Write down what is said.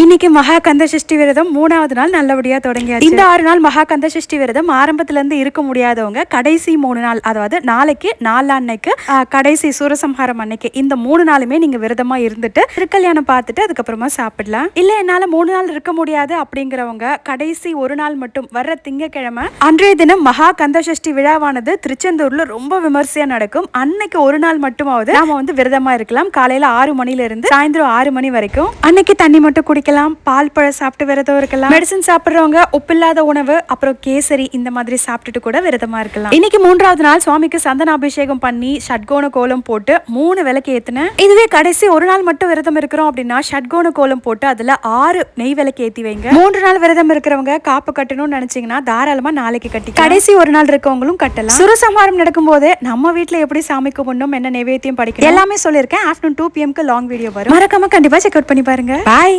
இன்னைக்கு மகா கந்த சஷ்டி விரதம் மூணாவது நாள் நல்லபடியாக தொடங்கியாச்சு. இந்த ஆறு நாள் மகா கந்த சஷ்டி விரதம் ஆரம்பத்திலேருந்து இருக்க முடியாதவங்க கடைசி மூணு நாள் அதாவது நாளைக்கு நாளான்னைக்கு அன்னைக்கு கடைசி சூரசம்ஹாரம் அன்னைக்கு இந்த மூணு நாளுமே நீங்கள் விரதமாக இருந்துட்டு திருக்கல்யாணம் பார்த்துட்டு அதுக்கப்புறமா சாப்பிடலாம். இல்லை என்னால் மூணு நாள் இருக்க முடியாது அப்படிங்கிறவங்க கடைசி ஒரு நாள் மட்டும் வர்ற திங்கக்கிழமை அன்றைய தினம் மகா கந்த சஷ்டி விழாவானது திருச்செந்தூரில் ரொம்ப விமர்சையாக நடக்கும். அன்னைக்கு ஒரு நாள் மட்டுமாவது நாம வந்து விரதமாக இருக்கலாம். காலையில் ஆறு மணில சாயந்தரம் ஆறு மணி வரைக்கும். அன்னைக்கு தண்ணி மட்டும் இருக்கலாம் பால் பழம் சாப்பிட்டு விரதம் இருக்கலாம். மெடிசன் சாப்பிட்றவங்க உப்பில்லாத உணவு அப்புறம் கேசரி இந்த மாதிரி சாப்பிட்டுட்டு கூட விரதமா இருக்கலாம். இன்னைக்கு மூன்றாவது நாள் சுவாமிக்கு சந்தன அபிஷேகம் பண்ணி ஷட்கோண கோலம் போட்டு மூணு விளக்கு ஏத்துனேன் இதுவே கடைசி ஒரு நாள் மட்டும் விரதம் இருக்கிறோம் அப்படின்னா ஷட்கோண கோலம் போட்டு அதுல ஆறு நெய் விளக்கு ஏத்தி வைங்க. மூன்று நாள் விரதம் இருக்கிறவங்க காப்பு கட்டணும்னு நினைச்சீங்கன்னா தாராளமா நாளைக்கு கட்டி கடைசி ஒரு நாள் இருக்கவங்களும் கட்டலாம். சுரசம்ஹாரம் நடக்கும்போது நம்ம வீட்டுல எப்படி சாமி கும்பிடணும் என்ன நைவேத்தியம் படிக்கணும்? எல்லாமே சொல்லியிருக்கேன். ஆஃப்டர்நூன் டூ பிஎம்க்கு லாங் வீடியோ வரும். மறக்காம கண்டிப்பா செக் அவுட் பண்ணி பாருங்க. பாய்